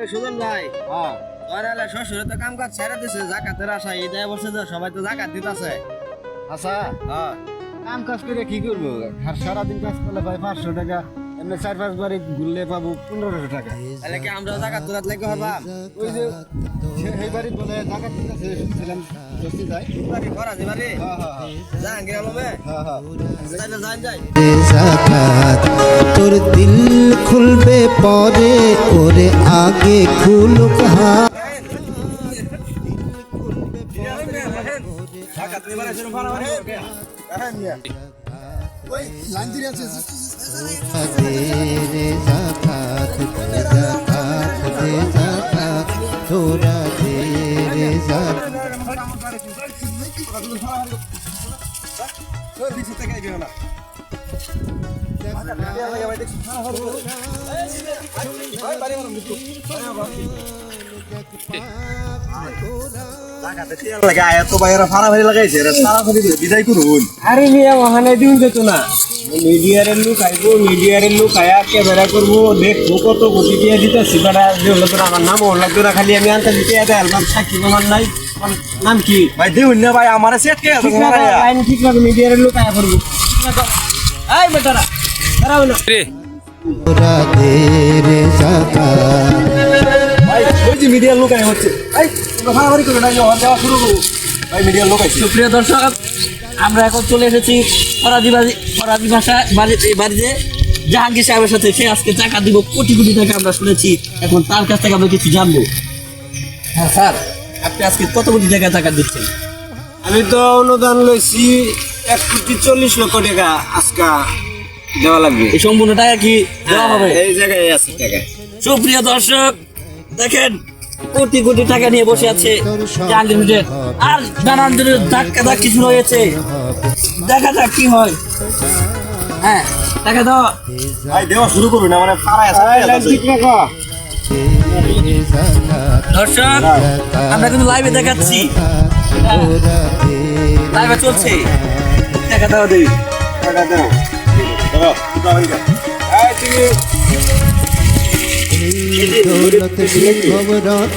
ওই সুজন ভাই হ্যাঁ। শ্বশুরে তো কাম কাজ ছেড়ে দিছে জাকাতের আশা ঈদ আয় বসে যে সবাই তো জাকাত দিতেছে। আচ্ছা। হ্যাঁ। কাম কাজ করে কি করব? আর সারাদিন কাজ করলে ভাই পাঁচশো টাকা এমনি চার পাঁচ বারে ঘুরলে পাবো পনেরোশো টাকা। তাহলে কি আমরা লাগে হবা? ওই যে সে- সেই বাড়ি বলে টাকা শুনছিলাম বসতে যায় বাড়ি করা যে বাড়ি? হ্যাঁ হ্যাঁ হ্যাঁ। যান তোর দিল খুলবে পরে ওরে আগে খুলুক শুরু করা রে জাকাত দে জাকাত দে জাকাত তোরা দে রে জাকাত। লাগে আয়া তো আরে মিয়া ওখানে দিন যেত না। মিডিয়ারের লোক আইব মিডিয়ারের লোক আয়া ক্যামেরা করব দেখব কত কোটি দিয়ে দিতেছি। বেড়া যে আমার নাম ওর লাগতো না খালি আমি আনতে দিতে এত অ্যালবাম আমার নাই। নাম কি? ভাই দেউন না ভাই আমারে সেট কে ঠিক রাখো, লাইন ঠিক রাখো মিডিয়ারের লোক আয়া করব। এই বেটারা দাঁড়াও না। তোরা রে যে মিডিয়ার লোক আয় হচ্ছে। এই তোমরা ফাড়ি করে না যে দেওয়া শুরু করব ভাই মিডিয়ার লোক আইছে। সুপ্রিয় দর্শক আমরা এখন চলে এসেছি ফরাজি বাড়ি ফরাজি ভাষা বাড়ি এই বাড়িতে। জাহাঙ্গীর সাহেবের সাথে সে আজকে টাকা দিব কোটি কোটি টাকা আমরা শুনেছি। এখন তার কাছ থেকে আমরা কিছু জানব। হ্যাঁ স্যার আপনি আজকে কত কোটি টাকা টাকা দিচ্ছেন? আমি তো অনুদান লইছি এক কোটি চল্লিশ লক্ষ টাকা আজকা দেওয়া লাগবে। এই সম্পূর্ণ টাকা কি দেওয়া হবে? এই জায়গায় আছে টাকা। সুপ্রিয় দর্শক দেখেন কোটি কোটি টাকা নিয়ে বসে আছে। আর নানান ধরনের ধাক্কা ধাক্কি শুরু হয়েছে। দেখা যাক কি হয়। হ্যাঁ টাকা দাও। ভাই দেওয়া শুরু করুন আমার ঠিক রাখো। দর্শক আমরা কিন্তু লাইভে দেখাচ্ছি। লাইভে চলছে। টাকা দাও দেই টাকা দাও। দাও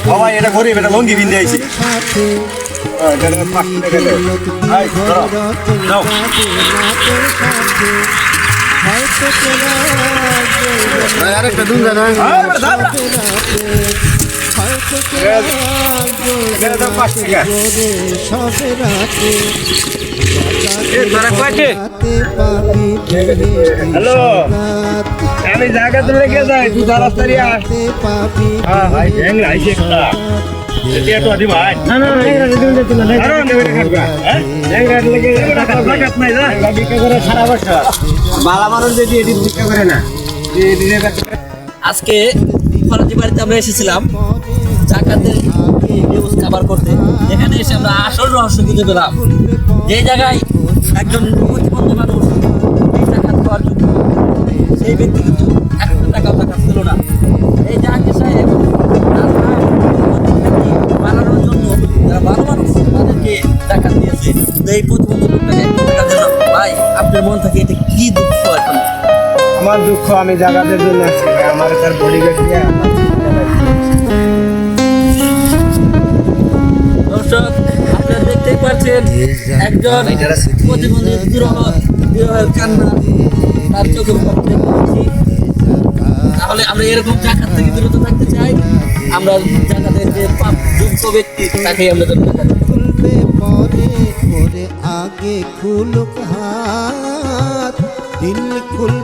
ভাই এটা গরিব এটা লঙ্গি বিন্দে আইছি। আরেকটা দুন জানা হয়তো পাঁচ টাকা হ্যালো আমি জায়গা তো লেগে যাই তুই আস হ্যাঁ ভাই ব্যাং হ্যাঁ? আজকে ফরাজি বাড়িতে আমরা এসেছিলাম। জাকাতের নিউজ কাভার করতে। এখানে এসে আমরা আসল রহস্য খুঁজে পেলাম। যে জায়গায় একজন প্রতিবন্ধী মানুষ জাকাত পাওয়ার যোগ্য সেই ব্যক্তি কিন্তু একটা টাকা ছিল না। এই জাহাঙ্গীর সাহেব বানানোর জন্য যারা ভালো মানুষ, তাদেরকে টাকা দিয়েছে। এই প্রতিবন্ধী টাকা। ভাই, আপনার মন থেকে এটা কি দুঃখ এখন? আমার দুঃখ, আমি জাগাতের জন্য আসছি আমার তার বডিগার্ড দিয়ে দেখতেই একজন প্রতিবন্ধী কান্না তার চোখে তাহলে আমরা এরকম জায়গা থেকে বিরত থাকতে চাই। আমরা জায়গাতে যে পাপ যোগ্য ব্যক্তি তাকে আমরা ওরে আগে খুলুক হাত দিল খুল